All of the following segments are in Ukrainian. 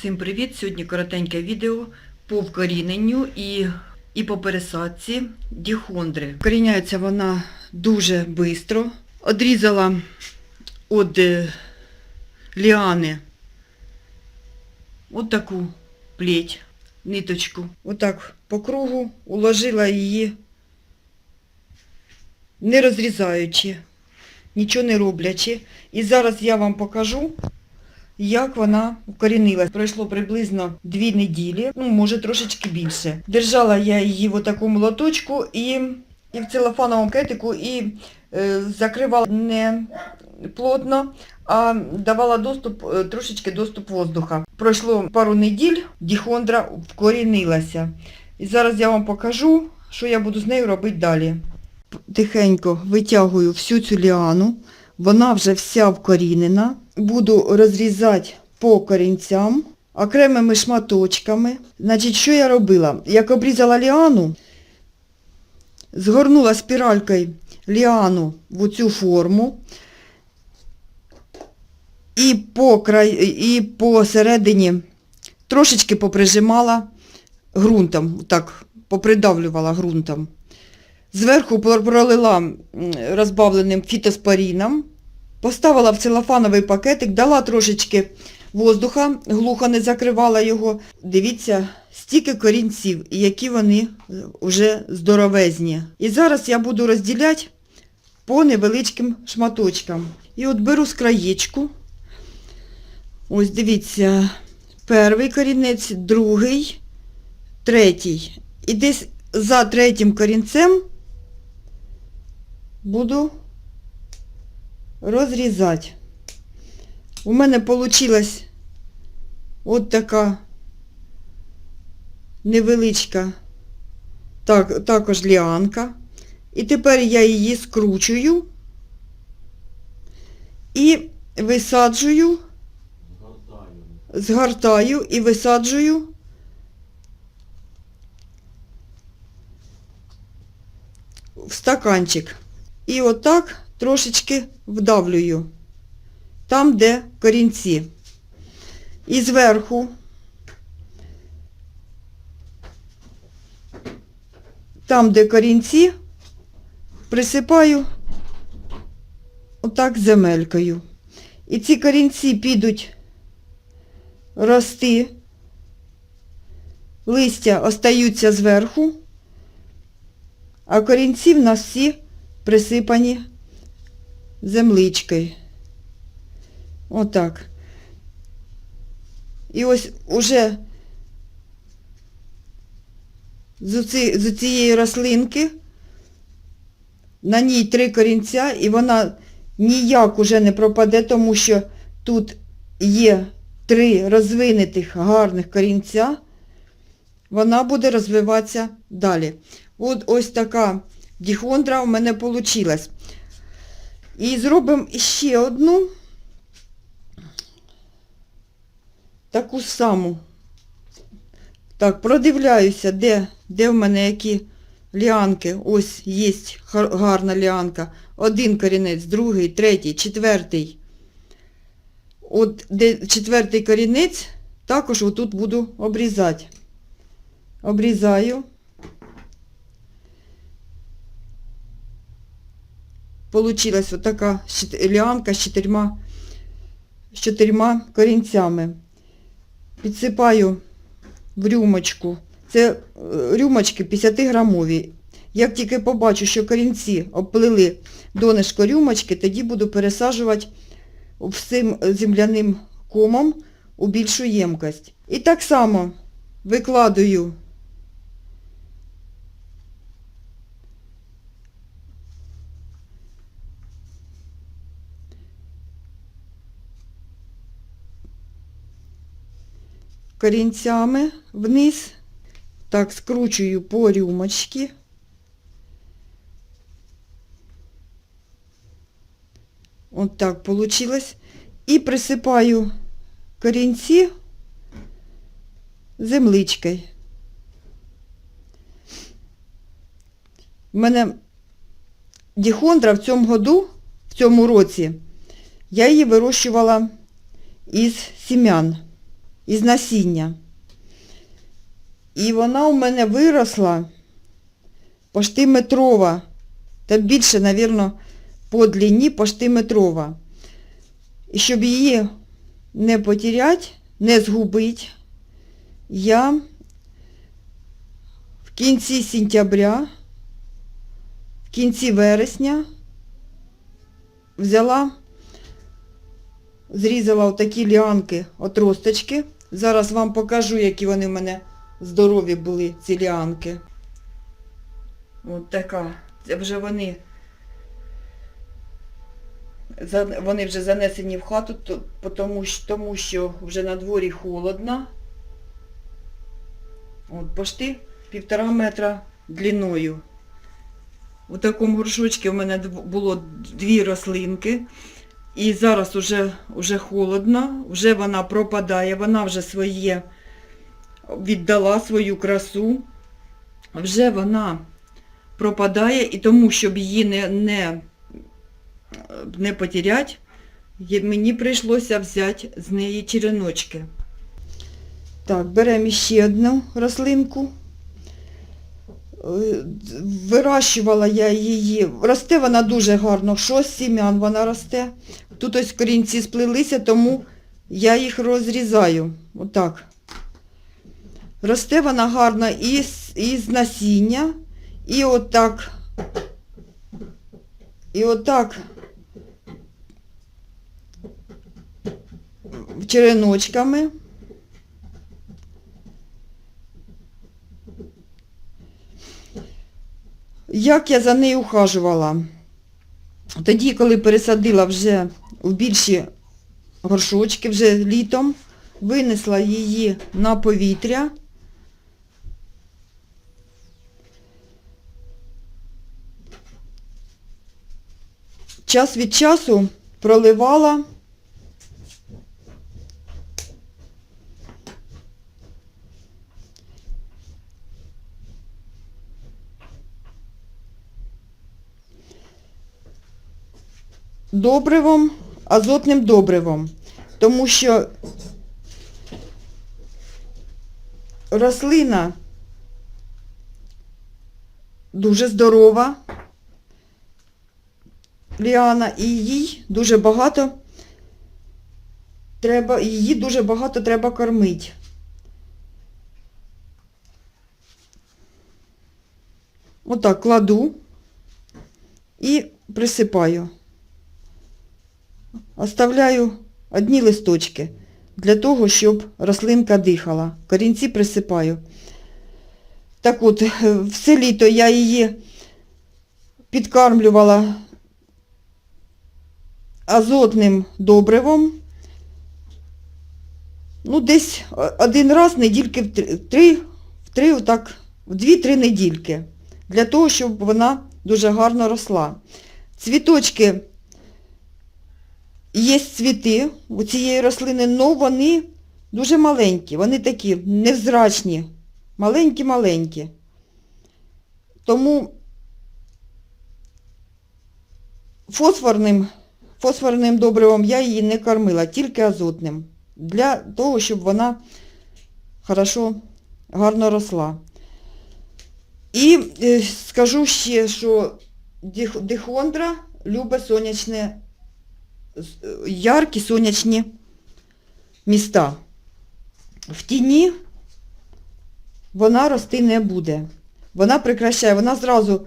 Всім привіт! Сьогодні коротеньке відео по вкоріненню і, і по пересадці діхондри. Вкоріняється вона дуже швидко. Одрізала від е, ліани от таку плеть, ниточку. Отак по кругу уложила її, не розрізаючи, нічого не роблячи. І зараз я вам покажу, як вона укорінилась. Пройшло приблизно дві неділі, ну, може трошечки більше. Держала я її в такому лоточку і, і в целофановому кетику і е, закривала не плотно, а давала доступ, е, трошечки доступ воздуха. Пройшло пару неділь, діхондра вкорінилася. І зараз я вам покажу, що я буду з нею робити далі. Тихенько витягую всю цю ліану. Вона вже вся вкорінена. Буду розрізати по корінцям окремими шматочками. Значить, що я робила? Як обрізала ліану, згорнула спіралькою ліану в цю форму і по, край, і посередині трошечки поприжимала ґрунтом, так, попридавлювала ґрунтом. Зверху пролила розбавленим фітоспоріном, поставила в целофановий пакетик, дала трошечки воздуха, глухо не закривала його. Дивіться, стільки корінців, які вони вже здоровезні. І зараз я буду розділяти по невеличким шматочкам. І от беру з краєчку. Ось дивіться, перший корінець, другий, третій. І десь за третім корінцем буду розрізати. У мене вийшла от така невеличка так, також ліанка. І тепер я її скручую і висаджую, згортаю і висаджую в стаканчик. І отак трошечки вдавлюю. Там, де корінці. І зверху там, де корінці, присипаю отак земелькою. І ці корінці підуть рости, листя остаються зверху, а корінці в нас всі присипані земличкою. Отак. І ось уже з, цієї рослинки на ній три корінця, і вона ніяк уже не пропаде, тому що тут є три розвинутих гарних корінця, вона буде розвиватися далі. От ось така діхондра у мене вийшла. І зробимо ще одну таку саму. Так, продивляюся, де, де в мене які ліанки. Ось є гарна ліанка. Один корінець, другий, третій, четвертий. От де четвертий корінець, також отут буду обрізати. Обрізаю. Получилась отака ліанка з чотирма, з чотирма корінцями. Підсипаю в рюмочку. Це е, рюмочки 50 грамові. Як тільки побачу, що корінці обплили донишко рюмочки, тоді буду пересаджувати всім земляним комом у більшу ємкость. І так само викладаю корінцями вниз, так скручую по рюмочки. От так получилось. І присипаю корінці земличкою. У мене діхондра в цьому году, в цьому році, я її вирощувала із сім'ян. Із насіння. І вона у мене виросла пошти метрова. Та більше, мабуть, по длині пошти метрова. І щоб її не потеряти, не згубити, я в кінці сентября, в кінці вересня взяла, зрізала отакі ліанки отросточки. Зараз вам покажу, які вони в мене здорові були, ці ліанки. От така. Це вже вони. Вони вже занесені в хату, тому, що- вже на дворі холодно. От пошти півтора метра длиною. У такому горшочку в мене було дві рослинки. І зараз уже, уже холодно, вже вона пропадає, вона вже своє віддала свою красу. Вже вона пропадає, і тому, щоб її не, не, не потеряти, мені прийшлося взяти з неї череночки. Так, беремо ще одну рослинку. Е, Вирощувала я її. Росте вона дуже гарно, шість сім'ян вона росте. Тут ось корінці сплелися, тому я їх розрізаю. Отак. Росте вона гарно із, із насіння. І отак. І отак. Череночками. Як я за нею ухажувала? Тоді, коли пересадила вже в більші горшочки вже літом, винесла її на повітря. Час від часу проливала добривом, азотним добривом, тому що рослина дуже здорова, ліана, і їй дуже багато треба, її дуже багато треба кормити. Отак кладу і присипаю. Оставляю одні листочки для того, щоб рослинка дихала. Корінці присипаю. Так от, е, все літо я її підкармлювала азотним добривом. Ну, десь один раз недільки в три, в три отак, в дві-три недільки. Для того, щоб вона дуже гарно росла. Цвіточки Є цвіти у цієї рослини, але вони дуже маленькі, вони такі невзрачні, маленькі-маленькі. Тому фосфорним, фосфорним добривом я її не кормила, тільки азотним. Для того, щоб вона хорошо, гарно росла. І е, скажу ще, що дихондра любить сонячне яркі сонячні міста. В тіні вона рости не буде. Вона прикрашає, вона зразу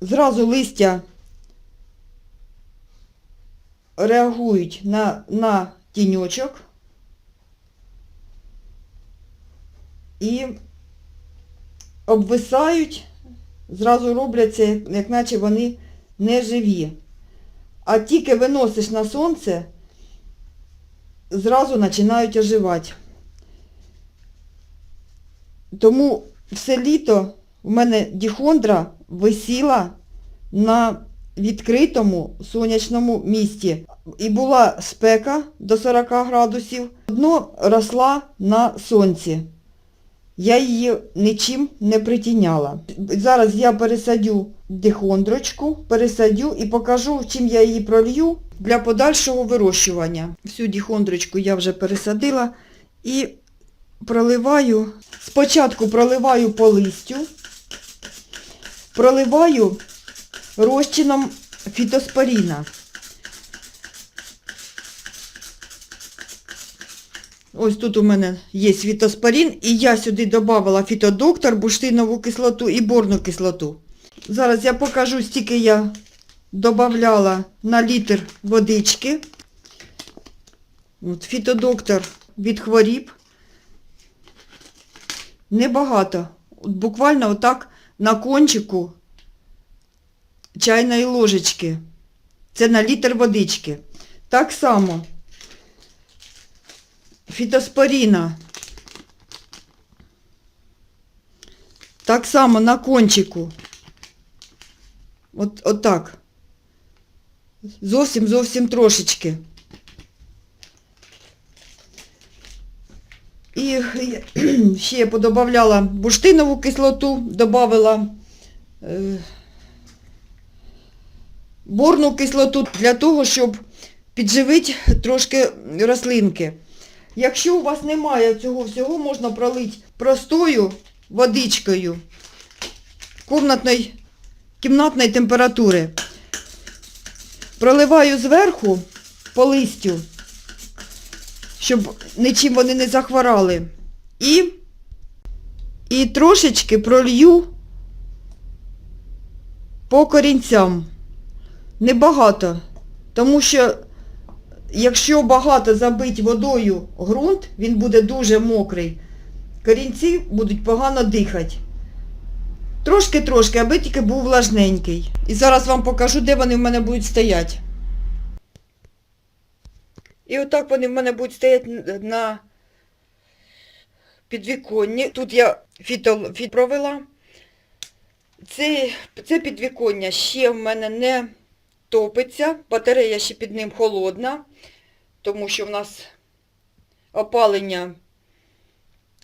зразу листя реагують на, на тіньочок і обвисають зразу робляться, як наче вони не живі. А тільки виносиш на сонце, зразу починають оживати. Тому все літо в мене діхондра висіла на відкритому сонячному місці. І була спека до 40 градусів, дно росла на сонці. Я її нічим не притіняла. Зараз я пересадю дихондрочку, пересадю і покажу, чим я її пролью для подальшого вирощування. Всю дихондрочку я вже пересадила і проливаю. Спочатку проливаю по листю, проливаю розчином фітоспоріна. Ось тут у мене є фітоспорін, і я сюди додавала фітодоктор, буштинову кислоту і борну кислоту. Зараз я покажу, стільки я додавала на літр водички. От, фітодоктор від хворіб. Небагато. От буквально отак на кончику чайної ложечки. Це на літр водички. Так само фітоспоріна. Так само на кончику. От, отак. Зовсім зовсім трошечки. І ще я подобавляла бурштинову кислоту, додавала е, борну кислоту для того, щоб підживити трошки рослинки. Якщо у вас немає цього всього, можна пролити простою водичкою комнатної, кімнатної температури. Проливаю зверху по листю, щоб нічим вони не захворали. І, і трошечки пролью по корінцям. Небагато, тому що якщо багато забити водою ґрунт, він буде дуже мокрий, корінці будуть погано дихати. Трошки-трошки, аби тільки був влажненький. І зараз вам покажу, де вони в мене будуть стояти. І отак вони в мене будуть стояти на підвіконні. Тут я фіто, фіт провела. Це, це підвіконня ще в мене не топиться, батарея ще під ним холодна, тому що в нас опалення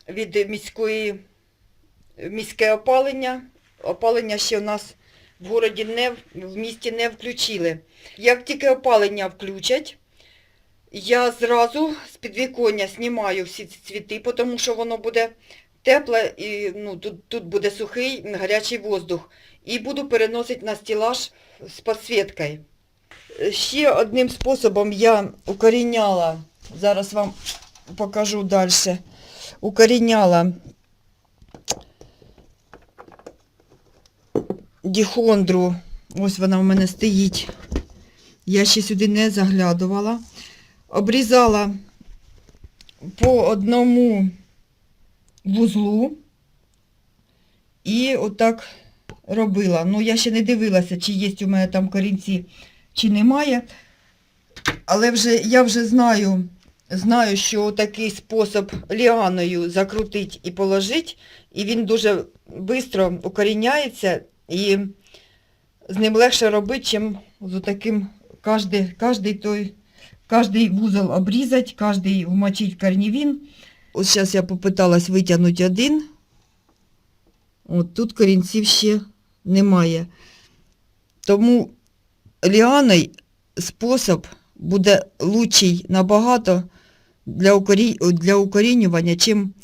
від міської, міське опалення. Опалення ще у нас в городі не, в місті не включили. Як тільки опалення включать, я зразу з підвіконня знімаю всі ці цвіти, тому що воно буде тепле і ну, тут, тут буде сухий гарячий воздух. І буду переносити на стелаж з підсвіткою. Ще одним способом я укоріняла, зараз вам покажу далі, укоріняла діхондру. Ось вона в мене стоїть. Я ще сюди не заглядувала. Обрізала по одному вузлу і отак робила. Ну, я ще не дивилася, чи є у мене там корінці, чи немає. Але вже я вже знаю, знаю, що такий спосіб ліаною закрутити і положити, і він дуже швидко укоріняється, і з ним легше робити, ніж з таким кожний, кожний той, кожний вузол обрізати, кожний вмочити в корнівін. Ось зараз я попиталась витягнути один. От тут корінців ще немає. Тому ліаной спосіб буде лучший набагато для, укорі... для укорінювання, чим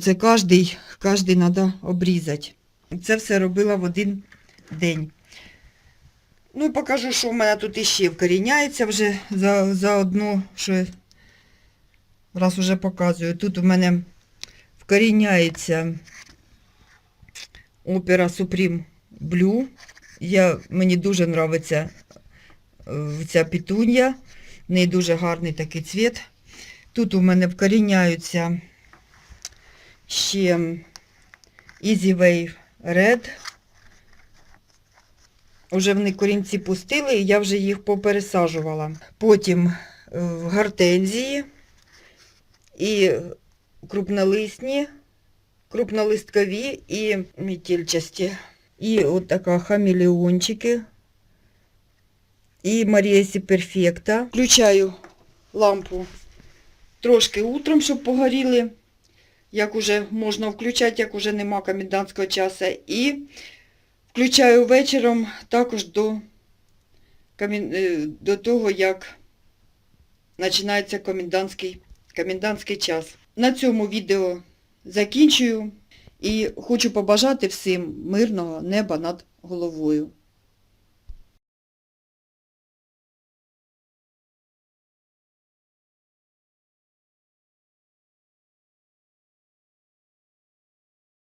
це кожний, кожний треба обрізати. Це все робила в один день. Ну покажу, що в мене тут іще вкоріняється вже за, заодно, що раз уже показую. Тут у мене вкоріняється опера Supreme Blue. Я, мені дуже подобається ця пітунья. В неї дуже гарний такий цвіт. Тут у мене вкоріняються ще Easy Wave Red. Уже вони корінці пустили, і я вже їх попересаджувала. Потім е, в гортензії і крупнолисні, крупнолисткові і мітільчасті. І от така хамелеончики. І Марія Сі Перфекта. Включаю лампу трошки утром, щоб погоріли як уже можна включати, як уже нема комендантського часу. І включаю вечором також до, е, до того, як починається комендантський, комендантський час. На цьому відео закінчую і хочу побажати всім мирного неба над головою.